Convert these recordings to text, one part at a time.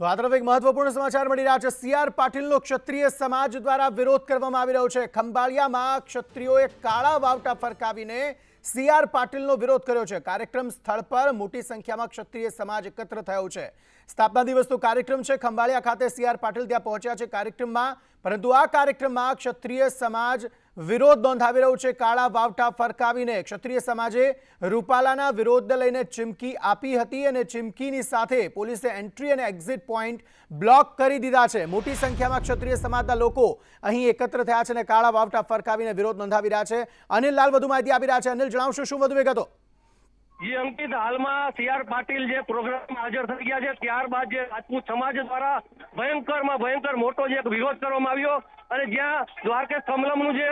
તો આ તરફ એક મહત્વપૂર્ણ સમાચાર મળી રહ્યા છે. સીઆર પાટીલનો ક્ષત્રિય સમાજ દ્વારા વિરોધ કરવામાં આવી રહ્યો છે. ખંભાળિયામાં ક્ષત્રિયોએ કાળા વાવટા ફરકાવીને સીઆર પાટીલનો વિરોધ કર્યો છે. કાર્યક્રમ સ્થળ પર મોટી સંખ્યામાં ક્ષત્રિય સમાજ એકત્ર થયો છે. સ્થાપના દિવસનો કાર્યક્રમ છે. ખંભાળિયા ખાતે સીઆર પાટીલ ત્યાં પહોંચ્યા છે કાર્યક્રમમાં. પરંતુ આ કાર્યક્રમમાં ક્ષત્રિય સમાજ વિરોધ નોંધાવી રહ્યું છે. કાળા વાવટા ફરકાવીને ક્ષત્રિય સમાજે રૂપાલાના વિરોધને લઈને ચીમકી આપી હતી અને ચીમકીની સાથે પોલીસે એન્ટ્રી અને એક્ઝિટ પોઈન્ટ બ્લોક કરી દીધા છે. મોટી સંખ્યામાં ક્ષત્રિય સમાજના લોકો અહીં એકત્ર થયા છે અને કાળા વાવટા ફરકાવીને વિરોધ નોંધાવી રહ્યા છે. અનિલ લાલ વધુ માહિતી આપી રહ્યા છે. અનિલ, જણાવશો શું વધુ વિગતો જી અંકિત હાલમાં સીઆર પાટીલ જે પ્રોગ્રામમાં હાજર થઈ ગયા છે, ત્યારબાદ જે રાજપૂત સમાજ દ્વારા ભયંકરમાં ભયંકર મોટો જે વિરોધ કરવામાં આવ્યો અને જ્યાં દ્વારકેશ કમલમનું જે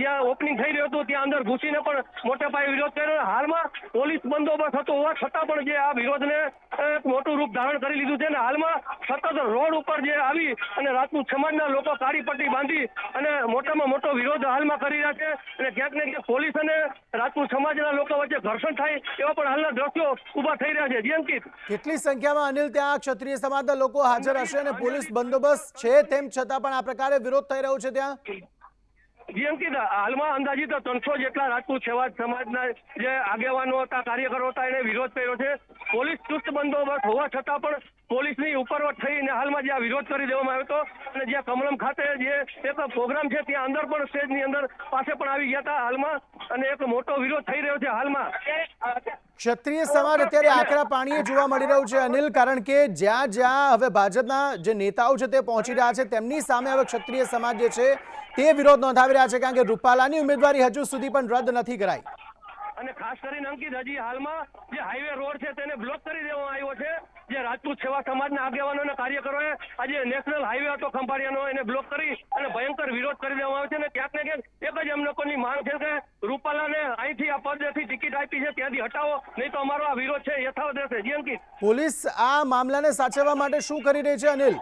જ્યાં ઓપનિંગ થઈ રહ્યું હતું, ત્યાં અંદર ઘૂસીને પણ મોટા પાયે વિરોધ કર્યો હાલમાં પોલીસ બંદોબસ્ત હતો હોવા છતાં પણ જે આ વિરોધને મોટું રૂપ ધારણ કરી લીધું છે અને હાલમાં સતત રોડ ઉપર જે આવી અને રાજપૂત સમાજના લોકો કાળી પટ્ટી બાંધી અને મોટામાં મોટો વિરોધ હાલમાં કરી રહ્યા છે અને ક્યાંક ને ક્યાંક પોલીસ અને રાજપૂત સમાજના લોકો વચ્ચે ઘર્ષણ થાય એવા પણ હાલના દ્રશ્યો ઊભા થઈ રહ્યા છે. જી અંકિત કેટલી સંખ્યામાં અનિલ ત્યાં ક્ષત્રિય સમાજના લોકો હાજર હશે અને પોલીસ બંદોબસ્ત છે તેમ છતાં પણ આ પ્રકારે વિરોધ થઈ રહ્યો છે ત્યાં? જી અંકિત હાલમાં અંદાજિત ત્રણસો જેટલા રાજપૂત સેવાજ સમાજના જે આગેવાનો હતા કાર્યકરો હતા એને વિરોધ કર્યો છે. પોલીસ ચુસ્ત બંદોબસ્ત હોવા છતાં પણ પોલીસની ઉપરવટ થઈને હાલમાં જે વિરોધ કરી દેવામાં આવ્યો હતો અને જ્યાં કમલમ ખાતે જે એક પ્રોગ્રામ છે ત્યાં અંદર પણ સ્ટેજની અંદર પાસે પણ આવી ગયા હતા હાલમાં અને એક મોટો વિરોધ થઈ રહ્યો છે હાલમાં. ક્ષત્રિય સમાજ અત્યારે આકરા પાણીએ જોવા મળી રહ્યું છે અનિલ, કારણ કે જ્યાં જ્યાં હવે ભાજપના જે નેતાઓ છે તે પહોંચી રહ્યા છે, તેમની સામે હવે ક્ષત્રિય સમાજ જે છે તે વિરોધ નોંધાવી રહ્યા છે, કારણ કે રૂપાલાની ઉમેદવારી હજુ સુધી પણ રદ નથી કરાઈ. અને ખાસ કરીને અંકિત, હજી હાલમાં જે હાઈવે રોડ છે તેને બ્લોક કરી દેવામાં આવ્યો છે. જે રાજપૂત સેવા સમાજના આગેવાનો કાર્યકરોએ આજે નેશનલ હાઈવે હતો ખંભાળિયાનો એને બ્લોક કરી અને ભયંકર વિરોધ કરી દેવામાં આવ્યો છે. અને ક્યાંક ને ક્યાંક એક જ એમ લોકોની માંગ છે કે રૂપાલાને અહીંથી આ પદેથી ટિકિટ આપી છે, ત્યાંથી હટાવો. નહીં તો અમારો આ વિરોધ છે, યથાવત રહેશે. જી અંકિત. પોલીસ આ મામલાને સાચવવા માટે શું કરી રહી છે અનિલ?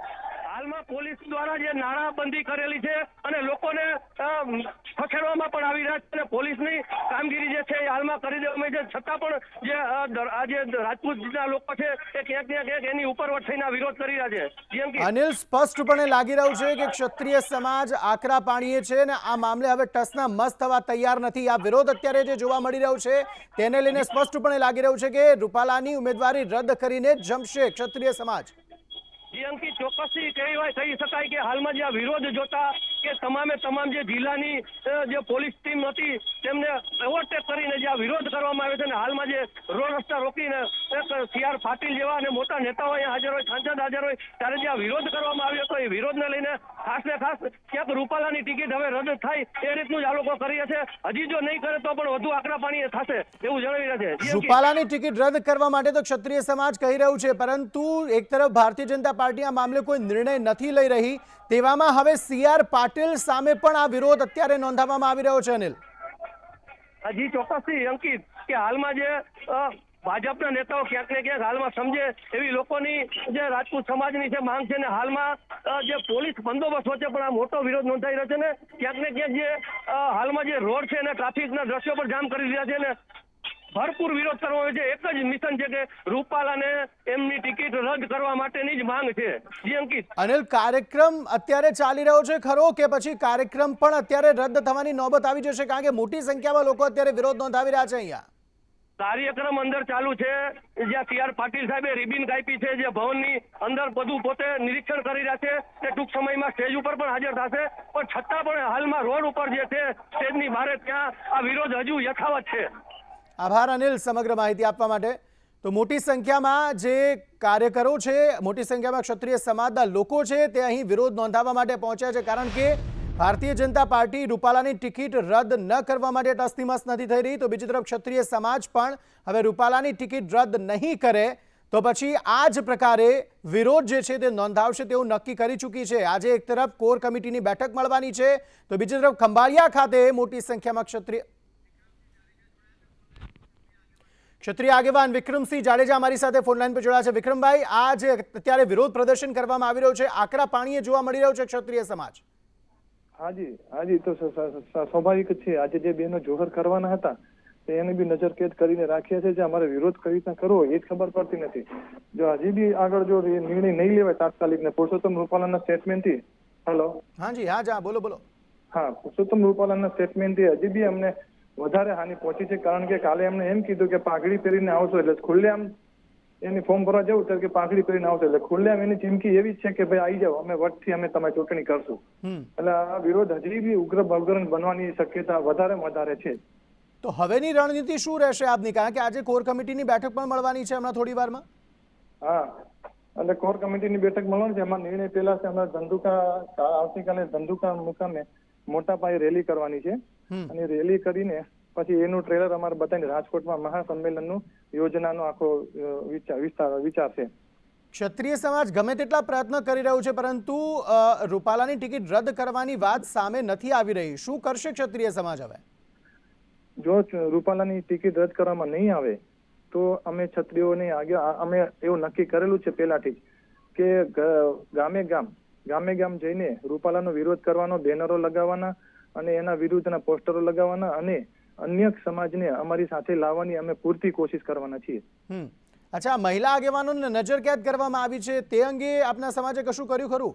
હાલમાં પોલીસ દ્વારા જે નાણાબંધી કરેલી છે અને લોકોને ખસેડવામાં પણ આવી રહ્યા છે અને પોલીસની કામગીરી જે છે એ હાલમાં કરી દેવામાં છે. છતાં પણ જે આ જે રાજપૂતના લોકો છે એ ક્યાંક ને ક્યાંક એની ઉપરવટ થઈને વિરોધ કરી રહ્યા છે. જી અંકિત અનિલ, સ્પષ્ટપણે લાગી રહ્યું છે કે ક્ષત્રિય સમાજ આકરા પાણીએ છે અને આ મામલે હવે ટસના મસ્ત થવા તૈયાર નથી. આ વિરોધ અત્યારે જે જોવા મળી રહ્યો છે તેને લઈને સ્પષ્ટપણે લાગી રહ્યું છે કે રૂપાલાની ઉમેદવારી રદ કરીને જમશે ક્ષત્રિય સમાજ. જી ચોક્કસથી કહેવાય, કહી શકાય કે હાલમાં જે વિરોધ જોતા કે તમામે તમામ જે જિલ્લાની જે પોલીસ ટીમ હતી, તેમને ઓવરટેક કરીને જે આ વિરોધ કરવામાં આવ્યો છે અને હાલમાં જે રોડ રસ્તા રોકીને સીઆર પાટીલ જેવા અને મોટા નેતાઓ અહીંયા હાજર હોય, સાંસદ હાજર હોય, ત્યારે જે આ વિરોધ કરવામાં આવ્યો હતો, એ વિરોધને લઈને ખાસ ને ખાસ ક્યાંક રૂપાલાની ટિકિટ હવે રદ થાય એ રીતનું જ આ લોકો કરી છે. હજી જો નહીં કરે તો પણ વધુ આકરા પાણી થશે એવું જણાવી રહ્યા છે. રૂપાલાની ટિકિટ રદ કરવા માટે તો ક્ષત્રિય સમાજ કહી રહ્યું છે પરંતુ એક તરફ ભારતીય જનતા પાર્ટી આ મામલે કોઈ નિર્ણય નથી લઈ રહી. તેવામાં હવે સીઆર પાટીલ સામે પણ આ વિરોધ અત્યારે નોંધાવવામાં આવી રહ્યો છે અનિલ. હજી ચોક્કસથી અંકિત કે હાલમાં જે ભાજપના નેતાઓ ક્યાંક ને ક્યાંક હાલમાં સમજે એવી લોકોની જે રાજપૂત સમાજની જે માંગ છે ને હાલમાં જે પોલીસ બંદોબસ્ત વચ્ચે પણ આ મોટો વિરોધ નોંધાઈ રહ્યો છે ને, ક્યાંક ને ક્યાંક જે હાલમાં જે રોડ છે ને, ટ્રાફિકના દ્રશ્યો પર જામ કરી રહ્યા છે ને, ભરપૂર વિરોધ કરવો છે. એક જ મિશન છે કે રૂપાલાને એમની ટિકિટ રદ કરવા માટેની જ માંગ છે. જી, અંકિત. અનિલ, કાર્યક્રમ અત્યારે ચાલી રહ્યો છે ખરો કે પછી કાર્યક્રમ પણ અત્યારે રદ થવાની નોબત આવી જશે? કારણ કે મોટી સંખ્યામાં લોકો અત્યારે વિરોધ નોંધાવી રહ્યા છે અહીંયા. કાર્યક્રમ અંદર ચાલુ છે. જ્યાં સી આર પાટીલ સાહેબે રિબિન કાપી છે, જે ભવનની અંદર બધું પોતે નિરીક્ષણ કરી રહ્યા છે તે ટૂંક સમયમાં સ્ટેજ ઉપર પણ હાજર થશે. પણ છતાં પણ હાલમાં રોડ ઉપર જે છે, સ્ટેજની બહાર ત્યાં આ વિરોધ હજુ યથાવત છે. આભાર અનિલ સમગ્ર માહિતી આપવા માટે. તો મોટી સંખ્યામાં જે કાર્યકરો છે, મોટી સંખ્યામાં ક્ષત્રિય સમાજના લોકો છે, તે અહીં વિરોધ નોંધાવવા માટે પહોંચ્યા છે. કારણ કે ભારતીય જનતા પાર્ટી રૂપાલાની ટિકિટ રદ ન કરવા માટે ટસ્તીમસ નથી થઈ રહી. તો બીજી તરફ ક્ષત્રિય સમાજ પણ હવે રૂપાલાની ટિકિટ રદ નહીં કરે તો પછી આ જ પ્રકારે વિરોધ જે છે તે નોંધાવશે તેવું નક્કી કરી ચૂકી છે. આજે એક તરફ કોર કમિટીની બેઠક મળવાની છે. તો બીજી તરફ ખંભાળિયા ખાતે મોટી સંખ્યામાં ક્ષત્રિય ક્ષત્રિય આગેવાન વિક્રમસિંહ જાડેજા અમારી સાથે ફોનલાઈન પર જોડાયા છે. વિક્રમભાઈ, આ જે અત્યારે વિરોધ પ્રદર્શન કરવામાં આવી રહ્યો છે, આકરા પાણીએ જોવા મળી રહ્યો છે ક્ષત્રિય સમાજ. હાજી હાજી તો સ્વાભાવિક છે. આજે જે બેનો જોહર કરવાના હતા તો એની બી નજરકેદ કરીને રાખ્યા છે જે અમારે વિરોધ કઈ રીતના કરવો એ જ ખબર પડતી નથી. જો હજી બી આગળ જો એ નિર્ણય નહીં લેવાય તાત્કાલિક ને પુરુષોત્તમ રૂપાલાના સ્ટેટમેન્ટથી હેલો હાજી હા જા બોલો બોલો. હા પુરુષોત્તમ રૂપાલાના સ્ટેટમેન્ટથી હજી બી અમને વધારે હાનિ પહોંચી છે. કારણ કે કાલે એમને એમ કીધું કે પાઘડી પહેરીને આવશો એટલે ખુલ્લેઆમ એની ફોર્મ ભરવા જવું ત્યારે કે પાઘડી પહેરીને આવશો એટલે ખુલ્લેમ એની ચીમકી એવી છે કે ભાઈ આવી જાઓ અમે વટથી અમે તમે ચૂંટણી કરશું. એટલે આ વિરોધ હજી બી ઉગ્ર બગ્ર બનવાની શક્યતા વધારે વધારે છે. તો હવેની રણનીતિ શું રહેશે આપની? કારણ કે આજે કોર કમિટીની બેઠક પણ મળવાની છે હમણાં થોડી વારમાં. હા. એટલે કોર કમિટીની બેઠક મળવાની છે. એમાં નિર્ણય પેલા છે અમારે ધંધુકા આવતીકાલે ધંધુકા મુકામે મોટા પાયે રેલી કરવાની છે. અને રેલી કરીને પછી એનું ટ્રેલર અમારે બતાવીને રાજકોટમાં મહાસંમેલનનું યોજનાનો આખો વિસ્તાર વિચાર છે. ક્ષત્રિય સમાજ ગમે તેટલા પ્રયત્ન કરી રહ્યું છે પરંતુ રૂપાલાની ટિકિટ રદ કરવાની વાત સામે નથી આવી રહી. શું કરશે ક્ષત્રિય સમાજ હવે? જો રૂપાલાની ટિકિટ રદ કરવામાં નહીં આવે તો અમે ક્ષત્રિયોને આગે અમે એવું નક્કી કરેલું છે પહેલાથી જ કે ગામે ગામ ગામે ગામ જઈને રૂપાલાનો વિરોધ કરવાનો બેનરો લગાવવાના અને એના વિરુદ્ધના પોસ્ટરો લગાવવાના અને અન્ય સમાજને અમારી સાથે લાવવાની અમે પૂરતી કોશિશ કરવાના છીએ. અચ્છા મહિલા આગેવાનોને નજર કેદ કરવામાં આવી છે તે અંગે આપના સમાજે કશું કર્યું ખરું?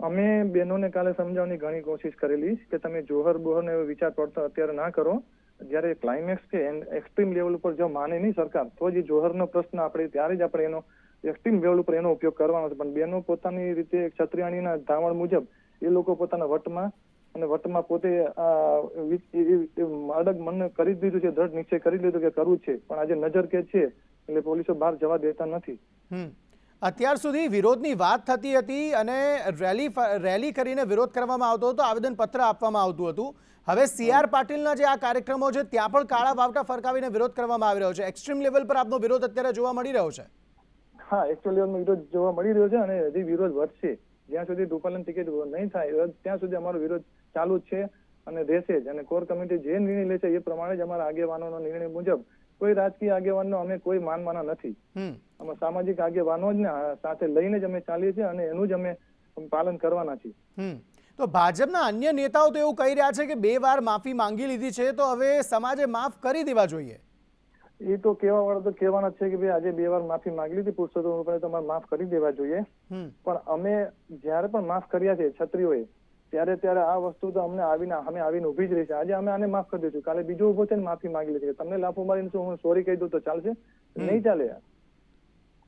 અમે બહેનોને કાલે સમજાવવાની ઘણી કોશિશ કરેલી કે તમે જોહર બોહરને વિચાર પડતો અત્યારે ના કરો. જ્યારે ક્લાઇમેક્સ છે એક્સ્ટ્રીમ લેવલ ઉપર જો માને નહીં સરકાર તો જે જોહરનો પ્રશ્ન આપણે ત્યારે જ આપણે એનો એક્સ્ટ્રીમ લેવલ ઉપર એનો ઉપયોગ કરવાનો છે. પણ બહેનો પોતાની રીતે ક્ષત્રિયાણીના ધાવણ મુજબ એ લોકો પોતાના વટમાં અને વર્તમાં પોતે અડગ મન કરી દીધું છે દ્રઢ નિશ્ચય કરી લીધું કે કરવું જ છે. પણ આજે નજર કેદ છે એટલે પોલીસો બહાર જવા દેતા નથી. અત્યાર સુધી વિરોધની વાત થતી હતી અને રેલી રેલી કરીને વિરોધ કરવામાં આવતો હતો આવેદનપત્ર આપવામાં આવતું હતું. હવે સીઆર પાટીલના જે આ કાર્યક્રમો છે ત્યાં પણ કાળા વાવટા ફરકાવીને વિરોધ કરવામાં આવી રહ્યો છે. એક્સ્ટ્રીમ લેવલ પર આપનો વિરોધ અત્યારે જોવા મળી રહ્યો છે. હા એકચ્યુઅલી વિરોધ જોવા મળી રહ્યો છે અને હજી વિરોધ વધશે. જ્યાં સુધી રૂપાલન ટિકિટ નહીં થાય ત્યાં સુધી અમારો વિરોધ ચાલુ છે અને રહેશે જ. અને કોર કમિટી જે નિર્ણય લે છે એ પ્રમાણે જ અમારા આગેવાનોનો નિર્ણય મુજબ કોઈ રાજકીય આગેવાનનો અમે કોઈ માનવાના નથી. અમે સામાજિક આગેવાનો જ સાથે લઈને જ અમે ચાલીએ છીએ અને એનું જ અમે પાલન કરવાના છીએ. તો ભાજપના અન્ય નેતાઓ તો એવું કહી રહ્યા છે કે બે વાર માફી માંગી લીધી છે તો હવે સમાજે માફ કરી દેવા જોઈએ. એ તો કેવા વાળા તો કહેવાના છે કે ભાઈ આજે બે વાર માફી માંગી લીધી પુરુષોત્તમ રૂપાલે તમારે માફ કરી દેવા જોઈએ. પણ અમે જ્યારે પણ માફ કર્યા છે છત્રીઓએ ત્યારે ત્યારે આ વસ્તુ તો અમને આવીને અમે આવીને ઊભી જ રહી છે. આજે અમે આને માફ કરી દઈશું કાલે બીજો ઊભો થઈને માફી માંગી લે છે. તમને લાફો મારીને શું હું સોરી કહી દઉં તો ચાલશે? નહીં ચાલે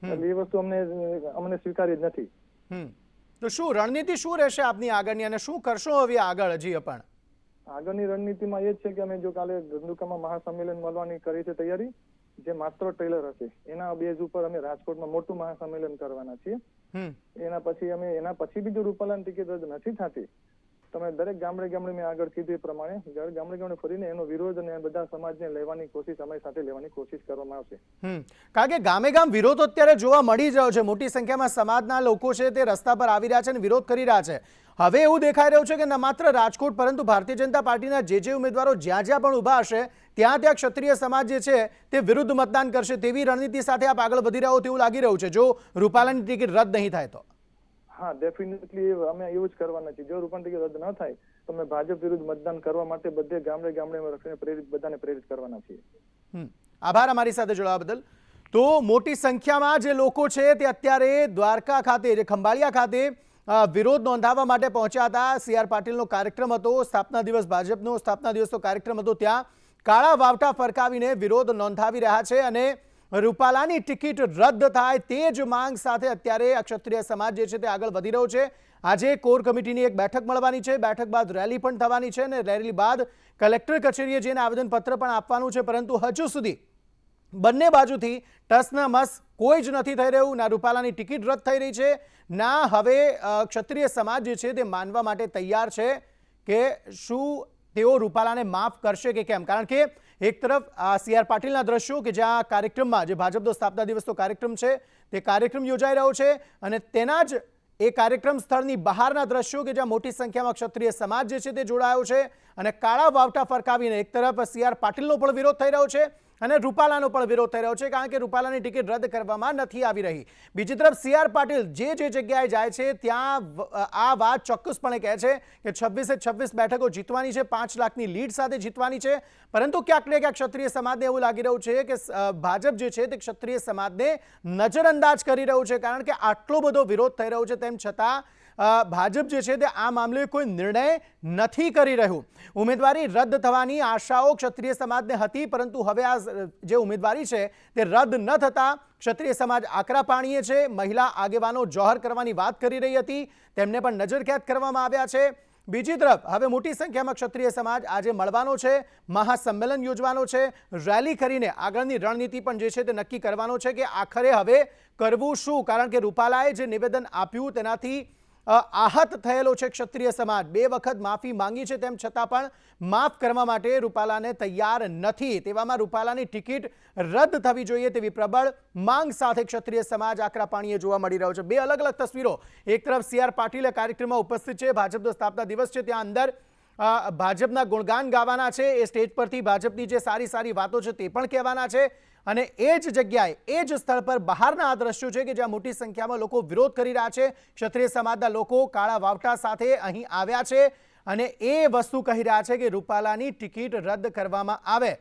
એટલે એ વસ્તુ અમને અમને સ્વીકારી જ નથી. તો શું રણનીતિ શું રહેશે આપની આગળની અને શું કરશો હવે આગળ હજી પણ આગળની રણનીતિમાં એ જ છે કે અમે જો કાલે ધંધુકામાં મહાસંમેલન મળવાની કરી છે તૈયારી જે માત્ર ટ્રેલર હશે. એના બેઝ ઉપર અમે રાજકોટમાં મોટું મહાસંમેલન કરવાના છીએ. એના પછી અમે એના પછી બી જો રૂપાલાની ટિકિટ રદ નથી થતી તમે દરેક ગામડે ગામડે મેં આગળ કીધું એ પ્રમાણે, ગામડે ગામડે ફરીને એનો વિરોધ અને બધા સમાજને લેવાની કોશિશ, અમારી સાથે લેવાની કોશિશ કરવામાં આવશે. કારણ કે ગામે ગામ વિરોધ અત્યારે જોવા મળી રહ્યો છે. મોટી સંખ્યામાં સમાજના લોકો છે તે રસ્તા પર આવી રહ્યા છે અને વિરોધ કરી રહ્યા છે. હવે એવું દેખાઈ રહ્યું છે કે ન માત્ર રાજકોટ, પરંતુ ભારતીય જનતા પાર્ટીના જે જે ઉમેદવારો જ્યાં જ્યાં પણ ઊભા હશે, ત્યાં ત્યાં ક્ષત્રિય સમાજ જે છે તે વિરુદ્ધ મતદાન કરશે તેવી રણનીતિ સાથે આપ આગળ વધી રહ્યો તેવું લાગી રહ્યું છે. જો રૂપાલાની ટિકિટ રદ નહીં થાય તો. હા ડેફિનેટલી અમે એવું જ કરવાના છીએ. જો રૂપાણી રદ ન થાય, તો અમે ભાજપ વિરુદ્ધ મતદાન કરવા માટે બધે ગામડે ગામડે રખીને પ્રેરિત, બધાને પ્રેરિત કરવાના છીએ. આભાર અમારી સાથે જોડાવા બદલ. તો મોટી સંખ્યામાં જે લોકો છે તે અત્યારે દ્વારકા ખાતે, જે ખંભાળિયા ખાતે વિરોધ નોંધાવવા માટે પહોંચ્યા હતા. સી આર પાટીલનો કાર્યક્રમ હતો, સ્થાપના દિવસ ભાજપનો સ્થાપના દિવસનો કાર્યક્રમ હતો ત્યાં. કાળા વાવટા ફરકાવીને વિરોધ નોંધાવી રહ્યા છે અને રૂપાલાની ટિકિટ રદ થાય તે જ માંગ સાથે અત્યારે આ ક્ષત્રિય સમાજ જે છે તે આગળ વધી રહ્યો છે. આજે કોર કમિટીની એક બેઠક મળવાની છે. બેઠક બાદ રેલી પણ થવાની છે અને રેલી બાદ કલેક્ટર કચેરીએ જઈને આવેદનપત્ર પણ આપવાનું છે. પરંતુ હજુ સુધી બંને બાજુથી ટસના મસ કોઈ જ નથી થઈ રહ્યું. ના રૂપાલાની ટિકિટ રદ થઈ રહી છે. ના હવે ક્ષત્રિય સમાજ જે છે તે માનવા માટે તૈયાર છે કે શું તેઓ રૂપાલાને માફ કરશે કે કેમ? કારણ કે એક તરફ સી આર પાટીલના દ્રશ્યો કે જ્યાં કાર્યક્રમમાં જે ભાજપનો સ્થાપના દિવસનો કાર્યક્રમ છે, તે કાર્યક્રમ યોજાઈ રહ્યો છે અને તેના જ એ કાર્યક્રમ સ્થળની બહારના દ્રશ્યો કે જ્યાં મોટી સંખ્યામાં ક્ષત્રિય સમાજ જે છે તે જોડાયો છે અને કાળા વાવટા ફરકાવીને એક તરફ સી આર પાટીલનો પણ વિરોધ થઈ રહ્યો છે અને રૂપાલાનો પણ વિરોધ થઈ રહ્યો છે કારણ કે રૂપાલાની ટિકિટ રદ કરવામાં નથી આવી રહી. બીજી તરફ સી આર પાટીલ જે જે જગ્યાએ જાય છે, ત્યાં આ વાત ચોક્કસપણે કહે છે કે છવ્વીસે છવ્વીસ બેઠકો જીતવાની છે, પાંચ લાખની લીડ સાથે જીતવાની છે. પરંતુ ક્યાંક ને ક્યાંક ક્ષત્રિય સમાજને એવું લાગી રહ્યું છે કે ભાજપ જે છે તે ક્ષત્રિય સમાજને નજરઅંદાજ કરી રહ્યું છે કારણ કે આટલો બધો વિરોધ થઈ રહ્યો છે. તેમ છતાં ભાજપ જે છે તે આ મામલે કોઈ નિર્ણય નથી કરી રહ્યું. ઉમેદવારી રદ થવાની આશાઓ ક્ષત્રિય સમાજને હતી, પરંતુ હવે આ જે ઉમેદવારી છે તે રદ ન થતાં ક્ષત્રિય સમાજ આકરા પાણીએ છે. મહિલા આગેવાનો જોહર કરવાની વાત કરી રહી હતી. તેમને પણ નજરકેદ કરવામાં આવ્યા છે. બીજી તરફ, હવે મોટી સંખ્યામાં ક્ષત્રિય સમાજ આજે મળવાનો છે. મહાસંમેલન યોજવાનો છે. રેલી કરીને આગળની રણનીતિ પણ જે છે તે નક્કી કરવાનો છે કે આખરે હવે કરવું શું? કારણ કે રૂપાલાએ જે નિવેદન આપ્યું તેનાથી આહત થયેલો છે ક્ષત્રિય સમાજ. બે વખત માફી માંગી છે તેમ છતાં પણ માફ કરવા માટે રૂપાલાને તૈયાર નથી. તેવામાં રૂપાલાની ટિકિટ રદ થવી જોઈએ તેવી પ્રબળ માંગ સાથે ક્ષત્રિય સમાજ આકરા પાણીએ જોવા મળી રહ્યો છે. બે અલગ અલગ તસવીરો. એક તરફ સી આર પાટીલે કાર્યક્રમમાં ઉપસ્થિત છે. ભાજપનો સ્થાપના દિવસ છે. ત્યાં અંદર ભાજપના ગુણગાન ગાવાના છે. એ સ્ટેજ પરથી ભાજપની જે સારી સારી વાતો છે તે પણ કહેવાના છે. અને એ જ જગ્યાએ, એ જ સ્થળ પર બહારના આ દ્રશ્યો છે કે જ્યાં મોટી સંખ્યામાં લોકો વિરોધ કરી રહ્યા છે. ક્ષત્રિય સમાજના લોકો કાળા વાવટા સાથે અહીં આવ્યા છે અને એ વસ્તુ કહી રહ્યા છે કે રૂપાલાની ટિકિટ રદ કરવામાં આવે.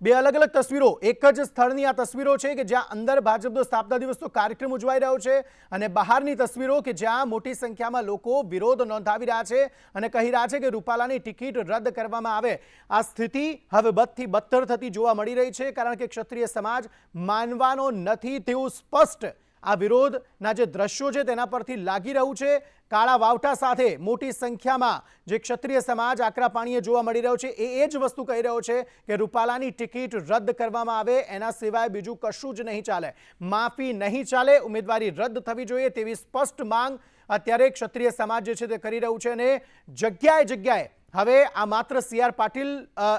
બે અલગ અલગ તસવીરો. એક જ સ્થળની આ તસવીરો છે કે જ્યાં અંદર ભાજપનો સ્થાપના દિવસનો કાર્યક્રમ ઉજવાઈ રહ્યો છે અને બહારની તસવીરો કે જ્યાં મોટી સંખ્યામાં લોકો વિરોધ નોંધાવી રહ્યા છે અને કહી રહ્યા છે કે રૂપાલાની ટિકિટ રદ કરવામાં આવે. આ સ્થિતિ હવે બદથી બદતર થતી જોવા મળી રહી છે કારણ કે ક્ષત્રિય સમાજ માનવાનો નથી તેવું સ્પષ્ટ આ વિરોધના જે દ્રશ્યો છે તેના પરથી લાગી રહ્યું છે. કાળા વાવટા સાથે મોટી સંખ્યામાં જે ક્ષત્રિય સમાજ આકરા પાણીએ જોવા મળી રહ્યો છે. એ એ જ વસ્તુ કહી રહ્યો છે કે રૂપાલાની ટિકિટ રદ કરવામાં આવે, એના સિવાય બીજું કશું જ નહીં ચાલે. માફી નહીં ચાલે, ઉમેદવારી રદ થવી જોઈએ તેવી સ્પષ્ટ માંગ અત્યારે ક્ષત્રિય સમાજ જે છે તે કરી રહ્યું છે અને જગ્યાએ જગ્યાએ હવે આ માત્ર સી આર પાટીલ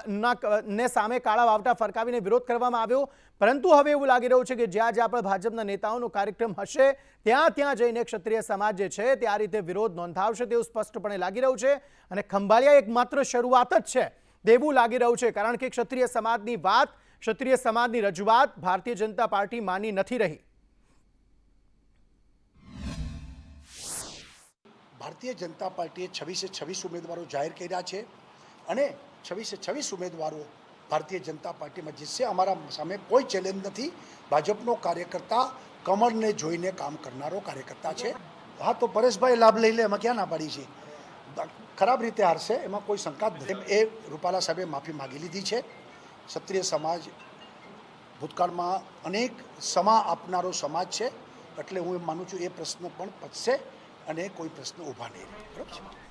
ના ને સામે કાળા વાવટા ફરકાવીને વિરોધ કરવામાં આવ્યો. પરંતુ હવે એવું લાગી રહ્યું છે કે જ્યાં જ્યાં પણ ભાજપના નેતાઓનો કાર્યક્રમ હશે, ત્યાં ત્યાં જઈને ક્ષત્રિય સમાજ જે છે તે આ રીતે વિરોધ નોંધાવશે તેવું સ્પષ્ટપણે લાગી રહ્યું છે. અને ખંભાળિયા એક માત્ર શરૂઆત જ છે તેવું લાગી રહ્યું છે, કારણ કે ક્ષત્રિય સમાજની વાત, ક્ષત્રિય સમાજની રજૂઆત ભારતીય જનતા પાર્ટી માની નથી રહી. ભારતીય જનતા પાર્ટીએ છવ્વીસે છવ્વીસ ઉમેદવારો જાહેર કર્યા છે અને છવ્વીસે છવ્વીસ ઉમેદવારો ભારતીય જનતા પાર્ટીમાં જીતશે. અમારા સામે કોઈ ચેલેન્જ નથી. ભાજપનો કાર્યકર્તા કમળને જોઈને કામ કરનારો કાર્યકર્તા છે. હા, તો પરેશભાઈ લાભ લઈ લે, એમાં ક્યાં ના પાડી છે? ખરાબ રીતે હારશે, એમાં કોઈ શંકા જ નથી. એ રૂપાલા સાહેબે માફી માગી લીધી છે. ક્ષત્રિય સમાજ ભૂતકાળમાં અનેક સમા આપનારો સમાજ છે. એટલે હું એમ માનું છું, એ પ્રશ્ન પણ પચશે અને કોઈ પ્રશ્ન ઊભા નહીં રહે. બરાબર છે?